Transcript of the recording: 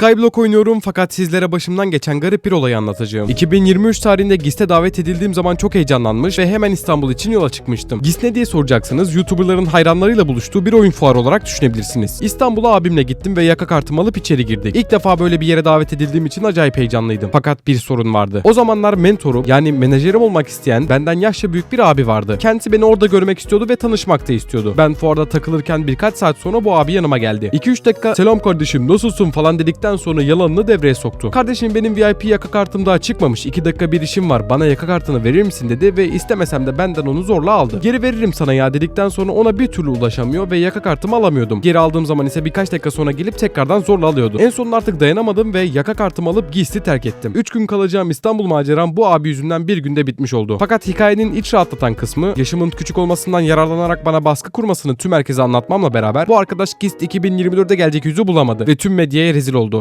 Skyblock oynuyorum fakat sizlere başımdan geçen garip bir olayı anlatacağım. 2023 tarihinde GIS'te davet edildiğim zaman çok heyecanlanmış ve hemen İstanbul için yola çıkmıştım. GIS ne diye soracaksınız? YouTuberların hayranlarıyla buluştuğu bir oyun fuarı olarak düşünebilirsiniz. İstanbul'a abimle gittim ve yaka kartımı alıp içeri girdik. İlk defa böyle bir yere davet edildiğim için acayip heyecanlıydım. Fakat bir sorun vardı. O zamanlar mentorum yani menajerim olmak isteyen benden yaşça büyük bir abi vardı. Kendisi beni orada görmek istiyordu ve tanışmak da istiyordu. Ben fuarda takılırken birkaç saat sonra bu abi yanıma geldi. 2-3 dakika selam kardeşim nasılsın falan dedikten sonra yalanını devreye soktu. Kardeşim benim VIP yaka kartım daha çıkmamış. 2 dakika bir işim var. Bana yaka kartını verir misin dedi ve istemesem de benden onu zorla aldı. Geri veririm sana ya dedikten sonra ona bir türlü ulaşamıyor ve yaka kartımı alamıyordum. Geri aldığım zaman ise birkaç dakika sonra gelip tekrardan zorla alıyordu. En sonunda artık dayanamadım ve yaka kartımı alıp giysi terk ettim. 3 gün kalacağım İstanbul maceram bu abi yüzünden bir günde bitmiş oldu. Fakat hikayenin iç rahatlatan kısmı yaşımın küçük olmasından yararlanarak bana baskı kurmasını tüm herkese anlatmamla beraber bu arkadaş GIST 2024'de gelecek yüzü bulamadı ve tüm medyaya rezil oldu.